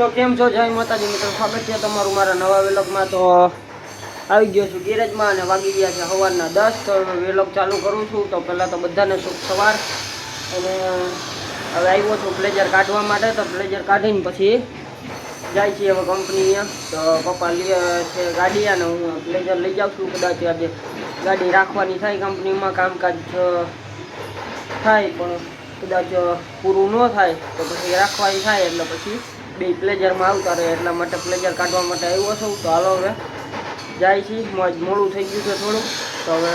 તો કેમ છો? જય માતાજી મિત્રો, સ્વાગત છે તમારું મારા નવા વેલોગમાં. તો આવી ગયો છું ગેરેજમાં અને વાગી ગયા છે સવારના દસ. તો વેલોગ ચાલુ કરું છું. તો પહેલાં તો બધાને શુભ સવાર. અને હવે આવ્યો છું પ્લેજર કાઢવા માટે. તો પ્લેજર કાઢીને પછી જાય છે હવે કંપની તો પપ્પા લે છે ગાડી અને હું પ્લેજર લઈ જાઉં છું. કદાચ આજે ગાડી રાખવાની થાય કંપનીમાં કામકાજ થાય પણ કદાચ પૂરું ન થાય તો પછી રાખવાની થાય એટલે પછી બે પ્લેજરમાં આવતા રહે એટલા માટે પ્લેજર કાઢવા માટે આવ્યો છું. તો હાલો હવે જાય છે. મોજ મોડું થઈ ગયું છે થોડું. તો હવે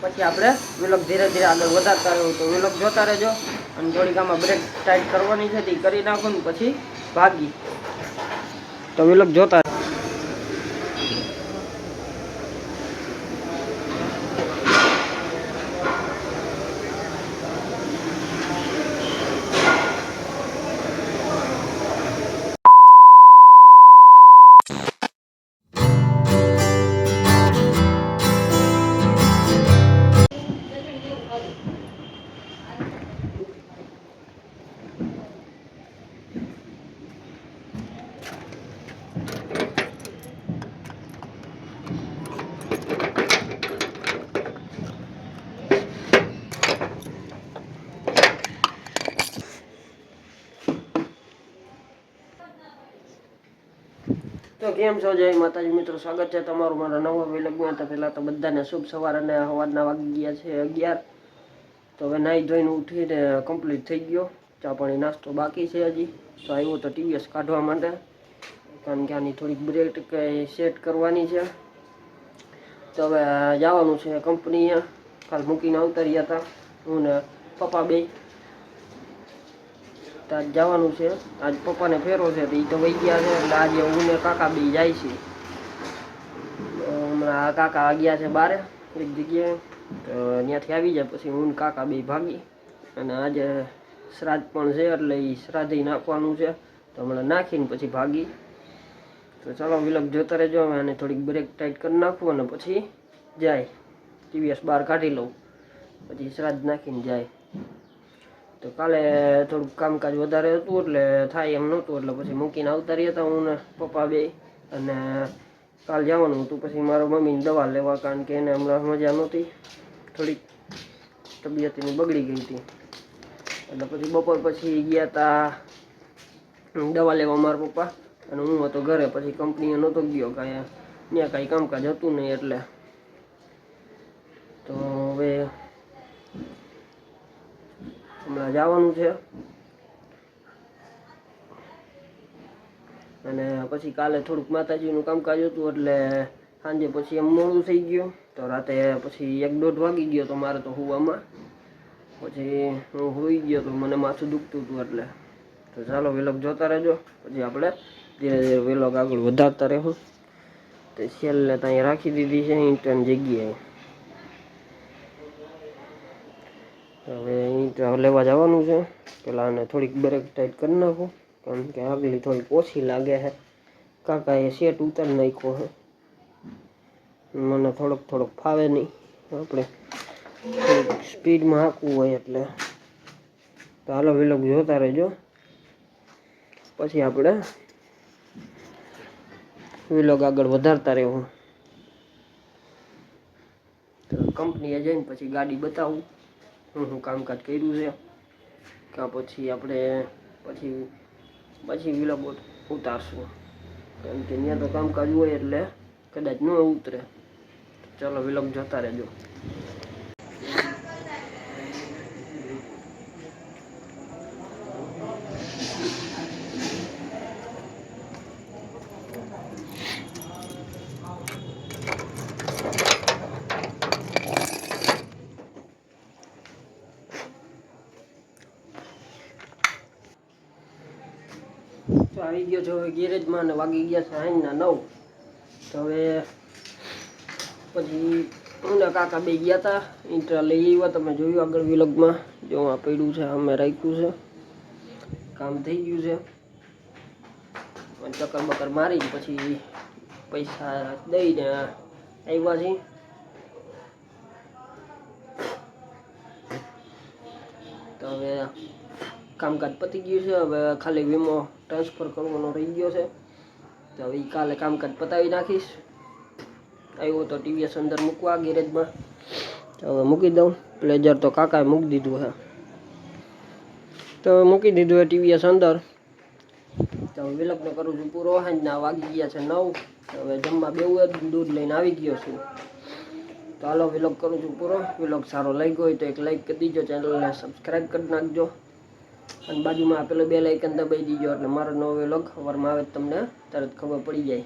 પછી આપણે વિલોક ધીરે ધીરે આગળ વધારતા રહ્યું તો વિલોક જોતા રહેજો અને થોડીક આમાં બ્રેક ટાઈટ કરવાની છે તે કરી નાખું ને પછી ભાગી. તો વિલોક જોતા તો કેમ છો જય માતાજી? મિત્રો, સ્વાગત છે તમારું મારા નવો વિલગમાં તો પહેલાં તો બધાને શુભ સવાર અને સવારના વાગી ગયા છે અગિયાર. તો હવે નાહી ધોઈને ઉઠીને કમ્પ્લીટ થઈ ગયો. ચા પાણી નાસ્તો બાકી છે હજી. તો આવ્યો તો ટીવીએસ કાઢવા માટે. કારણ કે આની થોડીક બ્રેક કંઈ સેટ કરવાની છે. તો હવે જવાનું છે કંપનીએ કાલ મૂકીને આવતા હતા. હું ને પપ્પા બે. ત્યાં જવાનું છે. આજ પપ્પાને ફેરો છે તો એ તો વહી ગયા છે એટલે આજે હું ને કાકા બી જાય છે. હમણાં આ કાકા ગયા છે બારે એક જગ્યાએ. તો ત્યાંથી આવી જાય પછી હું કાકા બે ભાગી. અને આજે શ્રાદ્ધ પણ છે એટલે એ શ્રાદ્ધ નાખવાનું છે. તો હમણાં નાખીને પછી ભાગી. તો ચાલો વિલક જોતા રહેજો અમે આને થોડીક બ્રેક ટાઈટ કરી નાખું અને પછી જાય. ટીવીએસ બહાર કાઢી લઉં. પછી શ્રાદ્ધ નાખીને જાય. તો કાલે થોડુંક કામકાજ વધારે હતું એટલે થાય એમ નહોતું, એટલે પછી મૂકીને આવતા રહ્યા હતા હું ને પપ્પા બે. અને કાલ જવાનું હતું, પછી મારા મમ્મીને દવા લેવા, કારણ કે એને હમણાં મજા નહોતી. થોડીક તબિયત એની બગડી ગઈ હતી. એટલે પછી બપોર પછી ગયા હતા દવા લેવા મારા પપ્પા. અને હું હતો ઘરે, પછી કંપનીએ નહોતો ગયો, કાંઈ ત્યાં કાંઈ કામકાજ હતું નહીં એટલે તો હવે હમણાં જવાનું છે. અને પછી કાલે થોડુંક માતાજીનું કામકાજ હતું એટલે સાંજે પછી એમ મોડું થઈ ગયું. તો રાતે પછી એક દોઢ વાગી ગયો તો મારે તો હુવામાં. પછી હું હોઈ ગયો તો મને માથું દુખતું હતું એટલે. તો ચાલો વેલોગ જોતા રહેજો. પછી આપણે ધીરે ધીરે વેલોગ આગળ વધારતા રહેવું. તો છેલ્લે ત્યાં રાખી દીધી છે ઇન્ટર્ન જગ્યાએ. હવે અહીં લેવા જવાનું છે. પેલા આને થોડીક બ્રેક ટાઈટ કરી નાખું. કારણ કે આગલી થોડીક ઓછી લાગે છે. કાકાએ સેટ ઉતારી નાખ્યો છે. મને થોડોક થોડોક ફાવે નહીં. આપણે સ્પીડમાં હાંકવું હોય એટલે. તો હાલો વિલોગ જોતા રહેજો. પછી આપણે વિલોગ આગળ વધારતા રહેવું. કંપનીએ જઈને પછી ગાડી બતાવું. હું શું કામકાજ કર્યું છે. કે પછી આપણે પછી પછી વિલોગ ઉતારશું. કારણ કે ત્યાં તો કામકાજ હોય એટલે કદાચ ન ઉતરે. ચલો વિલોગ જતા રહેજો તો આવી ગયો છો. હવે ગેરેજમાં ને વાગી ગયા છે સાંજના નવ. તો હવે પછી અમને કાકા બે ગયા હતા ઇન્ટ્રા લઈ આવ્યા. તમે જોયું આગળ વિલગમાં જો આ પડ્યું છે, અમે રાખ્યું છે. કામ થઈ ગયું છે. ચક્કર બકર મારી પછી પૈસા દઈને આવ્યા છીએ. તો હવે કામકાજ પતી ગયું છે. હવે ખાલી વીમો ટ્રાન્સફર કરવાનો રહી ગયો છે. તો હવે એ કાલે કામકાજ પતાવી નાખીશ. આવ્યો તો ટીવીએસ અંદર મૂકવા ગેરેજમાં. હવે મૂકી દઉં. પ્લેઝર તો કાકાએ મૂકી દીધું છે તો મૂકી દીધું છે ટીવીએસ અંદર. તો હવે વિલગને કરું છું પૂરો. સાંજના વાગી ગયા છે નવ. હવે જમવા બેવું દૂધ લઈને આવી ગયો છું. તો હાલો વિલોગ કરું છું પૂરો. વિલોગ સારો લાગ્યો હોય તો એક લાઈક કરી દીજો. ચેનલને સબસ્ક્રાઈબ કરી નાખજો. અને બાજુમાં આપેલો બે લાઇકન દબાઈ દીજો એટલે મારો નવો વ્લોગ સવારમાં આવે તમને તરત ખબર પડી જાય.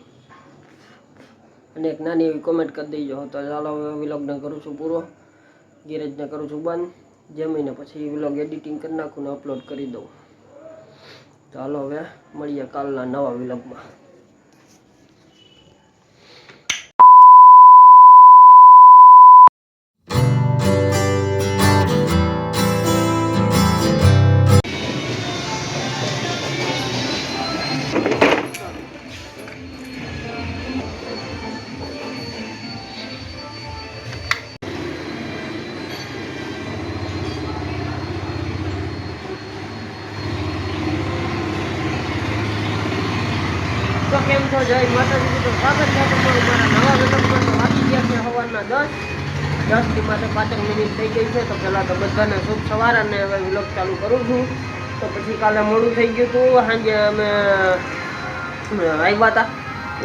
અને એક નાની એવી કોમેન્ટ કરી દેજો. તો ચાલો હવે વિલોગને કરું છું પૂરો. ગેરેજને કરું છું બંધ. જમીને પછી વિલોગ એડિટિંગ કરી નાખું ને અપલોડ કરી દઉં. હાલો હવે મળીએ કાલના નવા વિલોગમાં જય માતાજી તો સ્વાગત મારા નવા વાગી ગયા સવારના દસ. દસથી માટે પાંચક મિનિટ થઈ ગઈ છે, તો પહેલાં તો બધાને શુભ સવાર અને હવે વિલોગ ચાલુ કરું છું. તો પછી કાલે મોડું થઈ ગયું હતું, સાંજે અમે આવ્યા હતા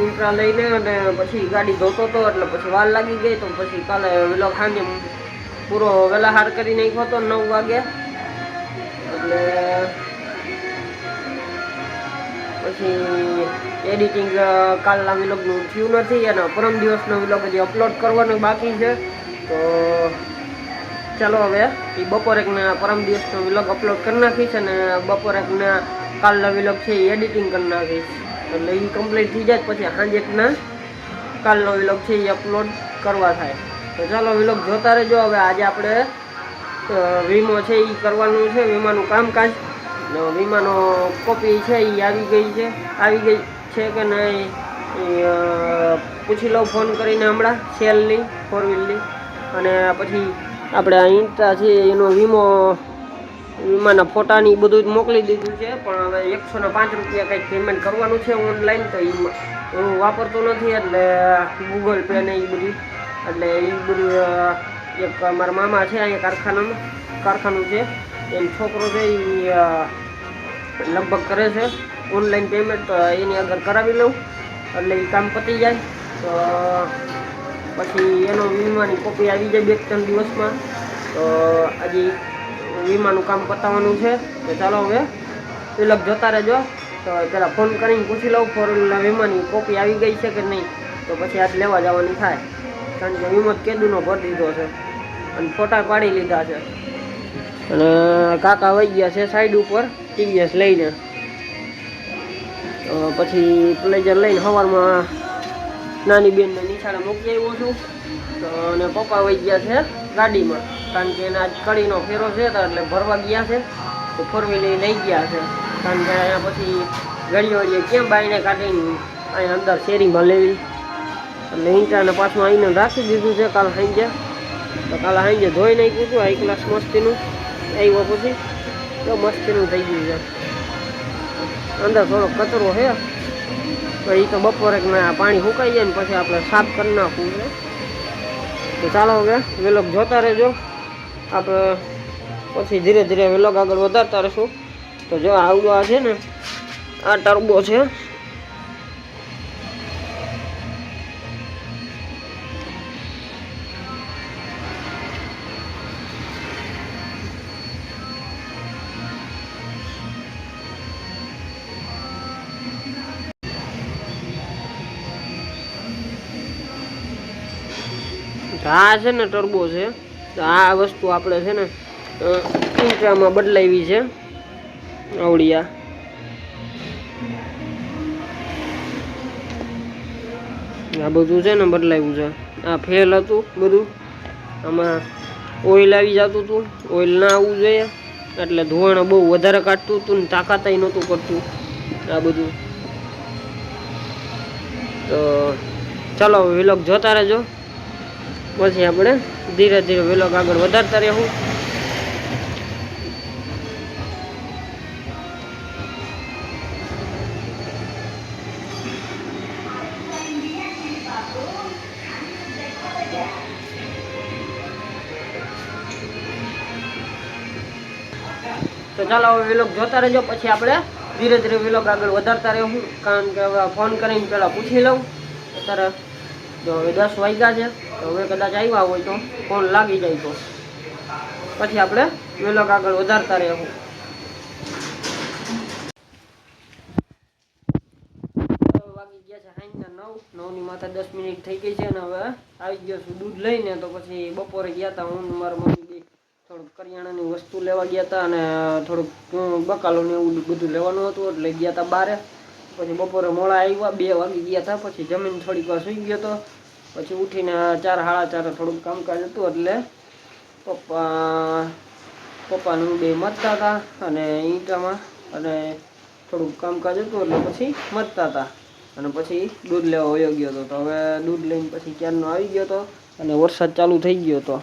ઇન્ટ્રા લઈને અને પછી ગાડી ધોતો હતો, એટલે પછી વાર લાગી ગઈ, તો પછી કાલે વિલોગ સાંજે પૂરો વહેલા હાર કરી નાખ્યો હતો, નવ વાગે. એટલે પછી એડિટિંગ કાલના વિલોગનું થયું નથી અને પરમ દિવસનો વિલોગ હજી અપલોડ કરવાનો બાકી છે. તો, ચાલો હવે, એ બપોર એકના પરમ દિવસનો વિલોગ અપલોડ કરી નાખીશ અને બપોર એકના કાલના વિલોગ છે એ એડિટિંગ કરી નાખીશ. એટલે એ કમ્પ્લીટ થઈ જાય પછી સાંજે એકના કાલનો વિલોગ છે એ અપલોડ કરવા થાય. તો ચાલો વિલોગ જોતા રહેજો. હવે આજે આપણે વીમો છે એ કરવાનું છે, વીમાનું કામકાજ. ને વીમાનો કોપી છે એ આવી ગઈ છે. આવી ગઈ છે કે નહીં પૂછી લઉં ફોન કરીને હમણાં, સેલની ફોર વ્હીલની અને પછી આપણે આ ઇન્સ્ટા છે, એનો વીમો, વીમાના ફોટાની બધું જ મોકલી દીધું છે, પણ હવે એકસો ને પાંચ રૂપિયા કંઈક પેમેન્ટ કરવાનું છે ઓનલાઈન તો એ હું વાપરતો નથી, એટલે ગૂગલ પે ને એ બધું. એટલે એ બધું એક મારા મામા છે, અહીંયા કારખાનામાં, કારખાનું છે. એમ છોકરો છે એ લગભગ કરે છે ઓનલાઈન પેમેન્ટ તો એની આગળ કરાવી લઉં. એટલે એ કામ પતી જાય. તો, પછી એનો વીમાની કોપી આવી જાય બે ત્રણ દિવસમાં. તો આજે વીમાનું કામ પતાવવાનું છે. તો ચાલો હવે તિલક જોતા રહેજો. તો પહેલાં ફોન કરીને પૂછી લઉં ફોર વીમાની કોપી આવી ગઈ છે કે નહીં. તો પછી આજ લેવા જવાની થાય. કારણ કે વીમો કેદુનો ભરી દીધો છે. અને ફોટા પાડી લીધા છે. અને કાકા વહી ગયા છે સાઈડ ઉપર ટીવીએસ લઈને. પછી પ્લેજર લઈને સવારમાં નાની બેનને નિશાળે મૂકી આવ્યો છું. અને પપ્પા વહી ગયા છે ગાડીમાં, કારણ કે એના કડીનો ફેરો છે એટલે ભરવા ગયા છે. તો ફોર વ્હીલર લઈ ગયા છે. કારણ કે અહીંયા પછી ગાડીઓ ક્યાં બાઈને કાઢીને અહીંયા અંદર શેરીમાં લેવી? એટલે ઈંટાને પાછું આવીને રાખી દીધું છે કાલ સાંજે. તો કાલે સાંજે ધોઈ નાખ્યું હતું હાઈ ક્લાસ મસ્તીનું. આવ્યો પછી તો મસ્તીનું થઈ ગયું છે. અંદર થોડો કચરો છે. એ તો બપોરે પાણી સુકાઈ જાય ને પછી આપણે સાફ કરી નાખવું છે. તો ચાલો હવે વેલોગ જોતા રહેજો. આપણે પછી ધીરે ધીરે વેલોગ આગળ વધારતા રહીશું. તો જો આવડો આ છે ને, આ ટર્બો છે. આ છે ને ટર્બો છે, તો આ વસ્તુ આપણે છે ને ઇન્ટ્રામાં બદલાવી છે, આવડિયા. આ બધું છે ને બદલાવ્યું છે. આ ફેલ હતું બધું. આમાં ઓઇલ આવી જતું હતું. ઓઇલ ના આવવું જોઈએ. એટલે ધોવાણ બહુ વધારે કાઢતું હતું ને તાકાતય નહોતું કરતું આ બધું. તો ચાલો વિલોક જોતા રહેજો. પછી આપણે ધીરે ધીરે વેલોગ આગળ વધારતા રહેવું. તો ચાલો હવે વિલોક જોતા રહેજો, પછી આપણે ધીરે ધીરે વિલોક આગળ વધારતા રહેવું. કારણ કે હવે ફોન કરીને પહેલાં પૂછી લઉં. અત્યારે જો હવે દસ વાગ્યા છે, તો હવે કદાચ આવ્યા હોય તો કોલ લાગી જાય તો. પછી આપણે વેલોક આગળ વધારતા રહેવું. નવની માથે દસ મિનિટ થઈ ગઈ છે અને હવે આવી ગયો છું દૂધ લઈને, તો પછી બપોરે ગયા હતા હું મારા મમ્મી થોડુંક કરિયાણાની વસ્તુ લેવા ગયા હતા અને થોડુંક બકાલોને એવું બધું લેવાનું હતું, એટલે ગયા હતા બારે. પછી બપોરે મોડા આવ્યા, બે વાગી ગયા હતા પછી જમીન થોડીક વાર સુઈ ગયો હતો પછી ઉઠીને ચાર સાડા ચાર થોડુંક કામકાજ હતું એટલે પપ્પા, પપ્પાનું બે મતતા હતા અને ઈંટામાં અને થોડુંક કામકાજ હતું એટલે પછી મતતા હતા. અને પછી દૂધ લેવા વયો ગયો હતો. તો હવે દૂધ લઈને પછી ક્યારનો આવી ગયો હતો અને વરસાદ ચાલુ થઈ ગયો હતો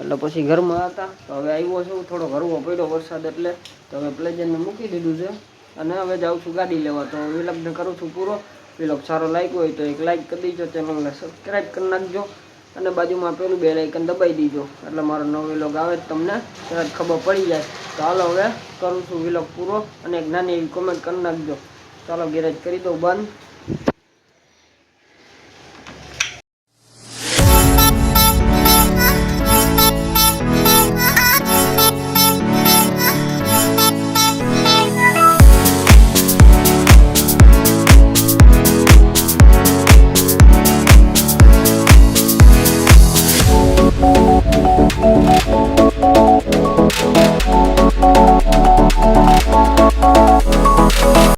એટલે પછી ઘરમાં હતા. તો હવે આવ્યો છું. થોડો ઘરવો પડ્યો વરસાદ એટલે. તો હવે પ્લેઝરને મૂકી દીધું છે. અને હવે જાઉં છું ગાડી લેવા. તો વિલંબને કરું છું પૂરો. વિલગ સારો લાગ્યો હોય તો એક લાઈક કરી દેજો ચેનલને સબસ્ક્રાઈબ કરી નાખજો અને બાજુમાં પેલું બે લાઇકન દબાઈ દીજો. એટલે મારો નવો વિલોગ આવે તમને તરત ખબર પડી જાય. તો હાલો હવે કરું છું વિલોગ પૂરો અને એક નાની એવી કોમેન્ટ કરી નાખજો. ચાલો ગેરેજ કરી દઉં, બંધ.